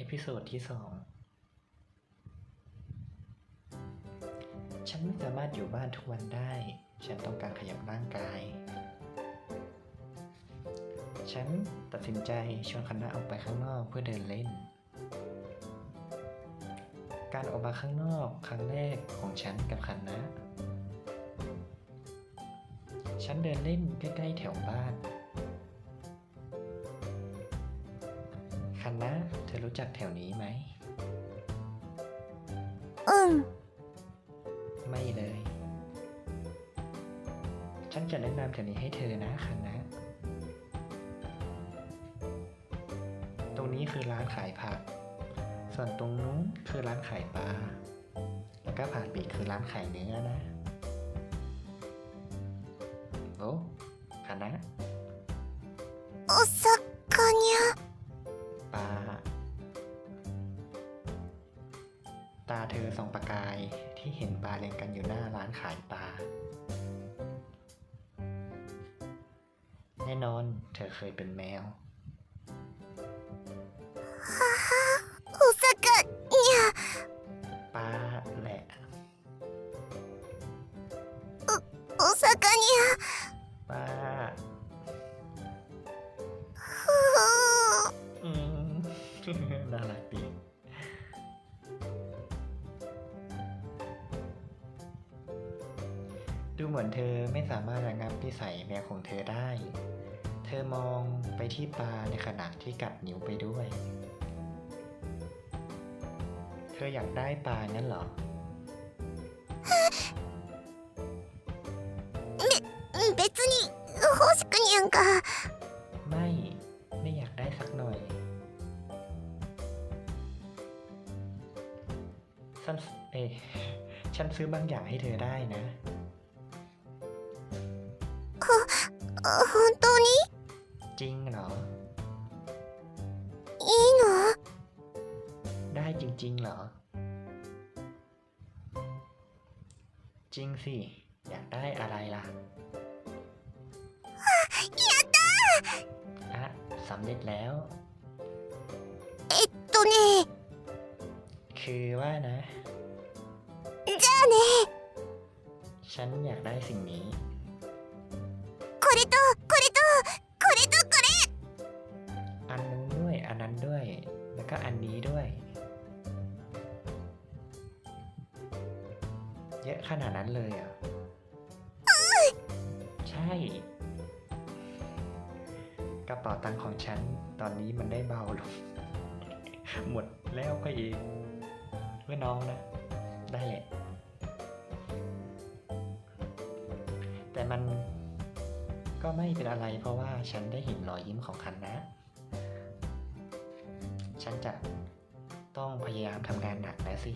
เอพิโซดที่สองฉันไม่สามารถอยู่บ้านทุกวันได้ ฉันต้องการขยับร่างกาย ฉันตัดสินใจชวนคณะออกไปข้างนอกเพื่อเดินเล่น การออกมาข้างนอกครั้งแรกของฉันกับคณะ ฉันเดินเล่นใกล้ ๆ แถวบ้าน คันนะ เธอรู้จักแถวนี้ไหม うん ไม่เลย ฉันจะแนะนำแถวนี้ให้เธอนะคันนะ ตรงนี้คือร้านขายผัก ส่วนตรงนู้นคือร้านขายปลา แล้วก็ผ่านไปอีกคือร้านขายเนื้อนะ โอ้คันนะ お魚 ปล ตาเธอส่องประกายที่เห็นปลาเล่นกันอยู่หน้าร้านขายปลา แน่นอนเธอเคยเป็นแมว อุสกะเนี่ยปลาแหละ อุสกะเนี่ยปลาอืม น่ารักดี ดูเหมือนเธอไม่สามารถระงับนิสัยแมวของเธอได้ เธอมองไปที่ปลาในขณะที่กัดนิ้วไปด้วย เธออยากได้ปลางั้นเหรอ 別に欲しくにゃんか ไม่ ไม่อยากได้สักหน่อย ฉันเอยฉันซื้อบางอย่างให้เธอได้นะ 本当に จริงเหรอ いいの ได้จริง ๆ เหรอ จริงสิ อยากได้อะไรล่ะ やった อะสำเร็จแล้ว えっとね คือว่านะ じゃあね ฉันอยากได้สิ่งนี้ นนี้ด้วย เยอะขนาดนั้นเลยเหรอะ ใช่ กระเป๋าตังค์ของฉัน ตอนนี้มันได้เบาลง หมดแล้วก็อีกเพื่อน้องนะ ได้แหละ แต่มันก็ไม่เป็นอะไรเพราะว่าฉันได้เห็นรอยยิ้มของคันนะ ฉันจะต้องพยายามทำงานหนักแล้วสิ